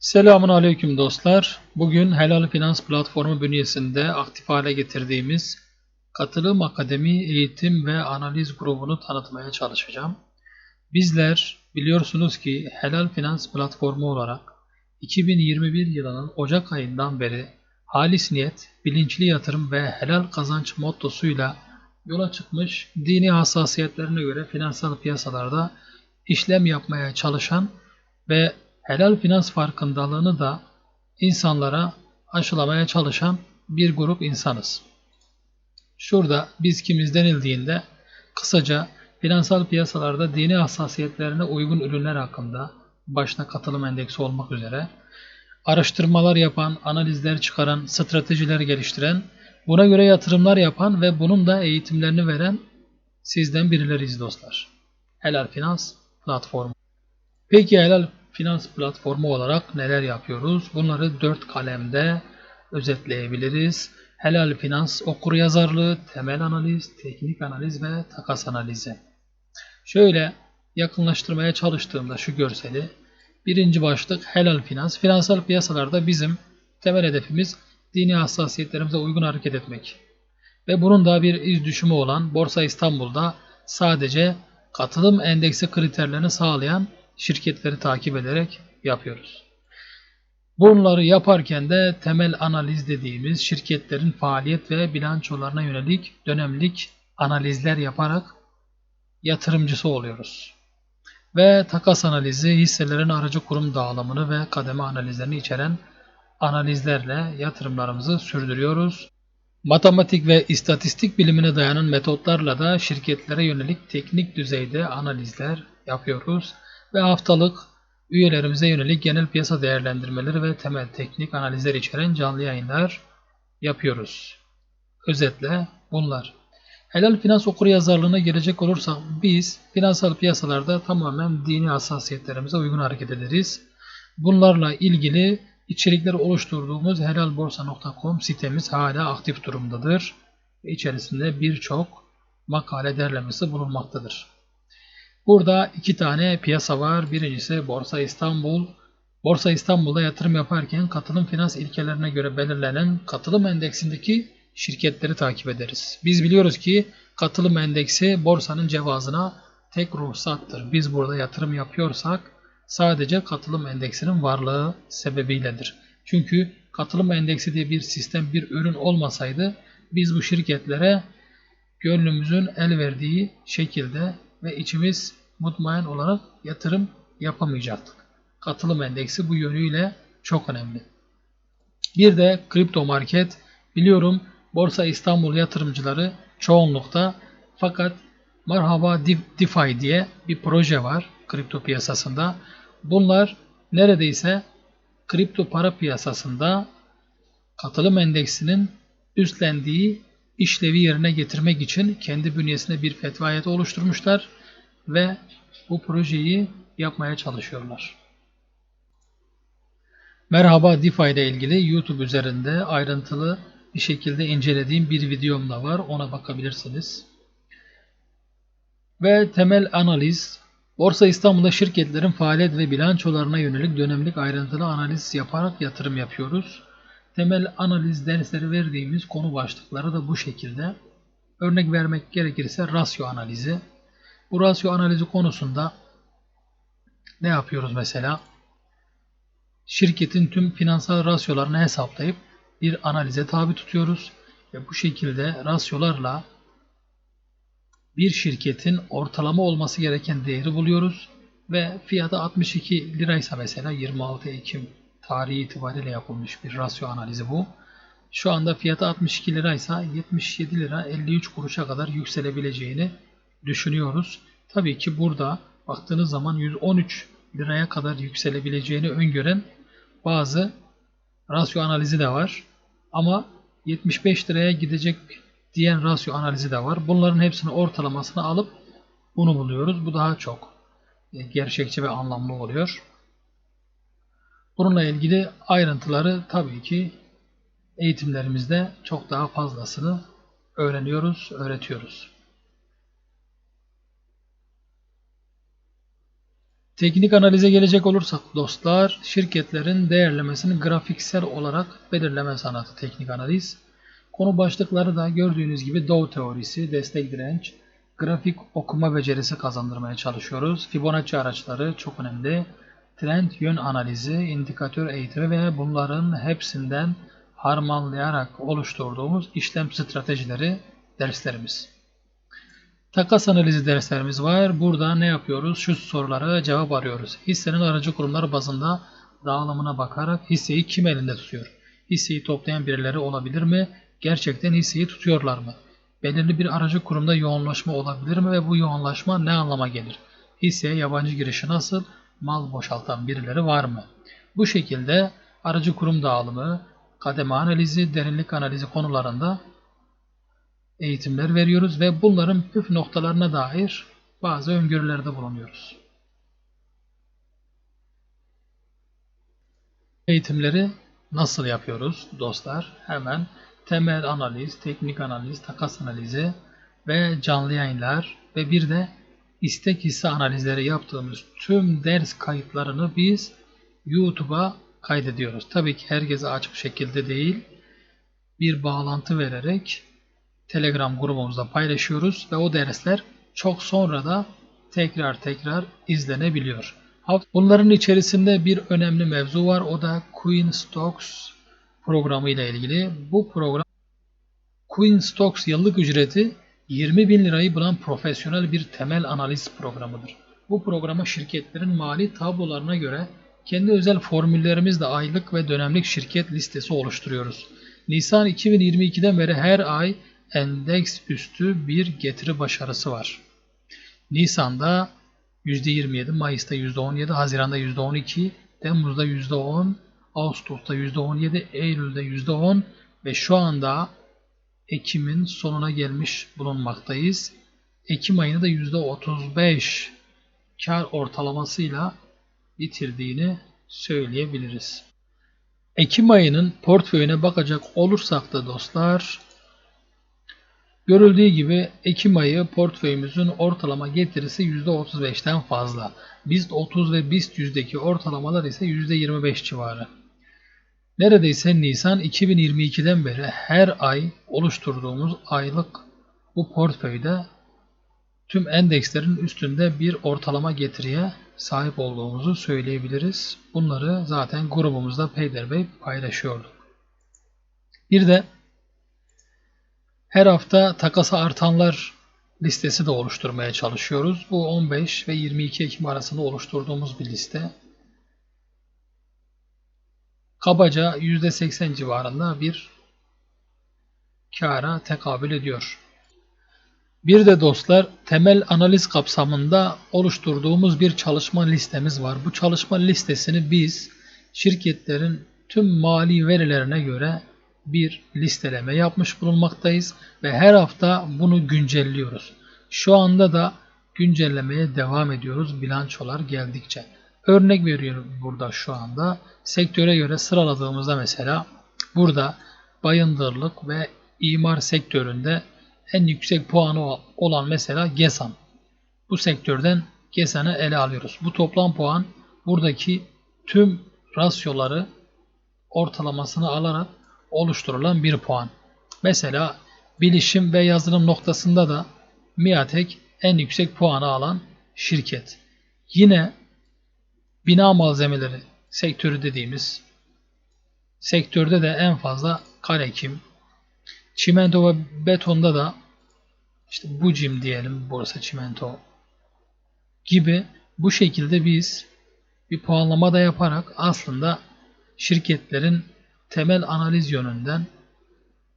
Selamun Aleyküm dostlar. Bugün Helal Finans platformu bünyesinde aktif hale getirdiğimiz Katılım Akademi Eğitim ve Analiz grubunu tanıtmaya çalışacağım. Bizler biliyorsunuz ki Helal Finans platformu olarak 2021 yılının Ocak ayından beri halis niyet, bilinçli yatırım ve helal kazanç mottosuyla yola çıkmış dini hassasiyetlerine göre finansal piyasalarda işlem yapmaya çalışan ve helal finans farkındalığını da insanlara aşılamaya çalışan bir grup insanız. Şurada biz kimiz denildiğinde kısaca finansal piyasalarda dini hassasiyetlerine uygun ürünler hakkında başta katılım endeksi olmak üzere araştırmalar yapan, analizler çıkaran, stratejiler geliştiren, buna göre yatırımlar yapan ve bunun da eğitimlerini veren sizden birileriyiz dostlar. Helal Finans platformu. Peki Helal Finans platformu olarak neler yapıyoruz? Bunları dört kalemde özetleyebiliriz. Helal Finans okur yazarlığı, temel analiz, teknik analiz ve takas analizi. Şöyle yakınlaştırmaya çalıştığımda şu görseli Birinci başlık helal finans. Finansal piyasalarda bizim temel hedefimiz dini hassasiyetlerimize uygun hareket etmek. Ve bunun da bir iz düşümü olan Borsa İstanbul'da sadece katılım endeksi kriterlerini sağlayan şirketleri takip ederek yapıyoruz. Bunları yaparken de temel analiz dediğimiz şirketlerin faaliyet ve bilançolarına yönelik dönemlik analizler yaparak yatırımcısı oluyoruz ve takas analizi, hisselerin aracı kurum dağılımını ve kademe analizlerini içeren analizlerle yatırımlarımızı sürdürüyoruz. Matematik ve istatistik bilimine dayanan metotlarla da şirketlere yönelik teknik düzeyde analizler yapıyoruz ve haftalık üyelerimize yönelik genel piyasa değerlendirmeleri ve temel teknik analizler içeren canlı yayınlar yapıyoruz. Özetle bunlar. Helal finans okuryazarlığına gelecek olursak biz finansal piyasalarda tamamen dini hassasiyetlerimize uygun hareket ederiz. Bunlarla ilgili içerikler oluşturduğumuz helalborsa.com sitemiz hala aktif durumdadır. İçerisinde birçok makale derlemesi bulunmaktadır. Burada iki tane piyasa var. Birincisi Borsa İstanbul. Borsa İstanbul'da yatırım yaparken katılım finans ilkelerine göre belirlenen katılım endeksindeki şirketleri takip ederiz. Biz biliyoruz ki katılım endeksi borsanın cevazına tek ruhsattır. Biz burada yatırım yapıyorsak sadece katılım endeksinin varlığı sebebiyledir. Çünkü katılım endeksi diye bir sistem, bir ürün olmasaydı biz bu şirketlere gönlümüzün el verdiği şekilde ve içimiz mutmain olarak yatırım yapamayacaktık. Katılım endeksi bu yönüyle çok önemli. Bir de kripto market biliyorum Borsa İstanbul yatırımcıları çoğunlukta fakat Merhaba DeFi diye bir proje var kripto piyasasında. Bunlar neredeyse kripto para piyasasında katılım endeksinin üstlendiği işlevi yerine getirmek için kendi bünyesinde bir fetvayeti oluşturmuşlar ve bu projeyi yapmaya çalışıyorlar. Merhaba DeFi ile ilgili YouTube üzerinde ayrıntılı bir şekilde incelediğim bir videom da var. Ona bakabilirsiniz. Ve temel analiz Borsa İstanbul'da şirketlerin faaliyet ve bilançolarına yönelik dönemlik ayrıntılı analiz yaparak yatırım yapıyoruz. Temel analiz dersleri verdiğimiz konu başlıkları da bu şekilde. Örnek vermek gerekirse rasyo analizi. Bu rasyo analizi konusunda ne yapıyoruz mesela? Şirketin tüm finansal rasyolarını hesaplayıp bir analize tabi tutuyoruz ve bu şekilde rasyolarla bir şirketin ortalama olması gereken değeri buluyoruz ve fiyatı 62 liraysa mesela 26 Ekim tarihi itibariyle yapılmış bir rasyo analizi bu. Şu anda fiyatı 62 liraysa 77 lira 53 kuruşa kadar yükselebileceğini düşünüyoruz. Tabii ki burada baktığınız zaman 113 liraya kadar yükselebileceğini öngören bazı rasyo analizi de var. Ama 75 liraya gidecek diyen rasyo analizi de var. Bunların hepsini ortalamasını alıp bunu buluyoruz. Bu daha çok e, gerçekçi ve anlamlı oluyor. Bununla ilgili ayrıntıları tabii ki eğitimlerimizde çok daha fazlasını öğreniyoruz, öğretiyoruz. Teknik analize gelecek olursak dostlar, şirketlerin değerlemesini grafiksel olarak belirleme sanatı teknik analiz. Konu başlıkları da gördüğünüz gibi Dow teorisi, destek direnç, grafik okuma becerisi kazandırmaya çalışıyoruz. Fibonacci araçları çok önemli. Trend yön analizi, indikatör eğitimi ve bunların hepsinden harmanlayarak oluşturduğumuz işlem stratejileri derslerimiz. Takas analizi derslerimiz var. Burada ne yapıyoruz? Şu sorulara cevap arıyoruz. Hissenin aracı kurumlar bazında dağılımına bakarak hisseyi kim elinde tutuyor? Hisseyi toplayan birileri olabilir mi? Gerçekten hisseyi tutuyorlar mı? Belirli bir aracı kurumda yoğunlaşma olabilir mi ve bu yoğunlaşma ne anlama gelir? Hisseye yabancı girişi nasıl? Mal boşaltan birileri var mı? Bu şekilde aracı kurum dağılımı, kademe analizi, derinlik analizi konularında eğitimler veriyoruz ve bunların püf noktalarına dair bazı öngörülerde bulunuyoruz. Eğitimleri nasıl yapıyoruz dostlar? Hemen temel analiz, teknik analiz, takas analizi ve canlı yayınlar ve bir de istek hisse analizleri yaptığımız tüm ders kayıtlarını biz YouTube'a kaydediyoruz. Tabii ki herkese açık şekilde değil, bir bağlantı vererek Telegram grubumuzda paylaşıyoruz ve o dersler çok sonra da tekrar tekrar izlenebiliyor. Bunların içerisinde bir önemli mevzu var. O da Queen Stocks programı ile ilgili. Bu program Queen Stocks yıllık ücreti 20 bin lirayı bulan profesyonel bir temel analiz programıdır. Bu programa şirketlerin mali tablolarına göre kendi özel formüllerimizle aylık ve dönemlik şirket listesi oluşturuyoruz. Nisan 2022'den beri her ay endeks üstü bir getiri başarısı var. Nisan'da %27, Mayıs'ta %17, Haziran'da %12, Temmuz'da %10, Ağustos'ta %17, Eylül'de %10 ve şu anda Ekim'in sonuna gelmiş bulunmaktayız. Ekim ayını da %35 kar ortalamasıyla bitirdiğini söyleyebiliriz. Ekim ayının portföyüne bakacak olursak da dostlar Görüldüğü gibi Ekim ayı portföyümüzün ortalama getirisi %35'ten fazla. BIST 30 ve BIST 100'deki ortalamalar ise %25 civarı. Neredeyse Nisan 2022'den beri her ay oluşturduğumuz aylık bu portföyde tüm endekslerin üstünde bir ortalama getiriye sahip olduğumuzu söyleyebiliriz. Bunları zaten grubumuzda peyderpey paylaşıyorduk. Bir de her hafta takası artanlar listesi de oluşturmaya çalışıyoruz. Bu 15 ve 22 Ekim arasında oluşturduğumuz bir liste. Kabaca %80 civarında bir kara tekabül ediyor. Bir de dostlar temel analiz kapsamında oluşturduğumuz bir çalışma listemiz var. Bu çalışma listesini biz şirketlerin tüm mali verilerine göre bir listeleme yapmış bulunmaktayız ve her hafta bunu güncelliyoruz. Şu anda da güncellemeye devam ediyoruz bilançolar geldikçe. Örnek veriyorum burada şu anda. Sektöre göre sıraladığımızda mesela burada bayındırlık ve imar sektöründe en yüksek puanı olan mesela GESAN. Bu sektörden GESAN'ı ele alıyoruz. Bu toplam puan buradaki tüm rasyoları ortalamasını alarak oluşturulan bir puan. Mesela bilişim ve yazılım noktasında da Miatek en yüksek puanı alan şirket. Yine bina malzemeleri sektörü dediğimiz sektörde de en fazla Karekim, çimento ve betonda da işte Bucim diyelim burası çimento gibi bu şekilde biz bir puanlama da yaparak aslında şirketlerin temel analiz yönünden,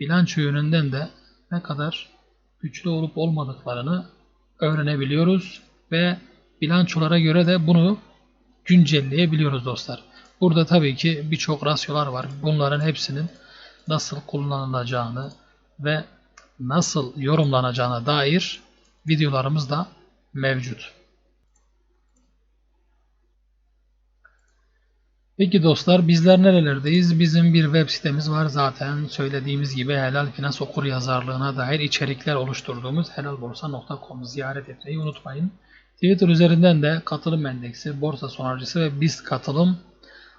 bilanço yönünden de ne kadar güçlü olup olmadıklarını öğrenebiliyoruz ve bilançolara göre de bunu güncelleyebiliyoruz dostlar. Burada tabii ki birçok rasyolar var. Bunların hepsinin nasıl kullanılacağını ve nasıl yorumlanacağına dair videolarımız da mevcut. Peki dostlar bizler nerelerdeyiz? Bizim bir web sitemiz var zaten söylediğimiz gibi helal finans okur yazarlığına dair içerikler oluşturduğumuz helalborsa.com'u ziyaret etmeyi unutmayın. Twitter üzerinden de katılım endeksi, borsa sonarcısı ve BIST katılım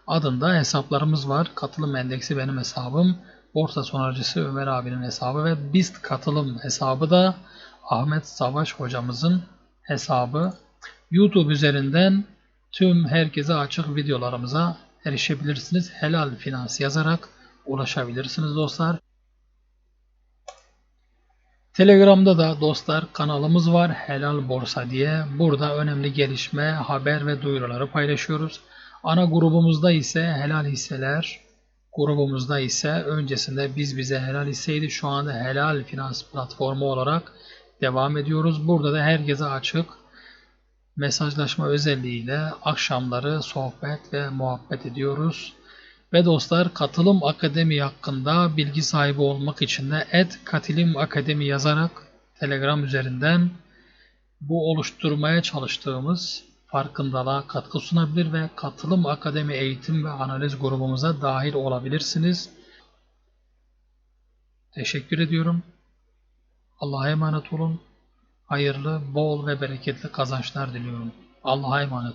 adında hesaplarımız var. Katılım endeksi benim hesabım. Borsa sonarcısı Ömer abinin hesabı ve BIST katılım hesabı da Ahmet Savaş hocamızın hesabı. YouTube üzerinden tüm herkese açık videolarımıza erişebilirsiniz. Helal Finans yazarak ulaşabilirsiniz dostlar. Telegram'da da dostlar kanalımız var Helal Borsa diye. Burada önemli gelişme, haber ve duyuruları paylaşıyoruz. Ana grubumuzda ise Helal Hisseler grubumuzda ise öncesinde biz bize helal hisseydi. Şu anda Helal Finans platformu olarak devam ediyoruz. Burada da herkese açık mesajlaşma özelliğiyle akşamları sohbet ve muhabbet ediyoruz. Ve dostlar Katılım Akademi hakkında bilgi sahibi olmak için de et Katilim Akademi yazarak Telegram üzerinden bu oluşturmaya çalıştığımız farkındalığa katkı sunabilir ve Katılım Akademi eğitim ve analiz grubumuza dahil olabilirsiniz. Teşekkür ediyorum. Allah'a emanet olun. Hayırlı, bol ve bereketli kazançlar diliyorum. Allah'a emanet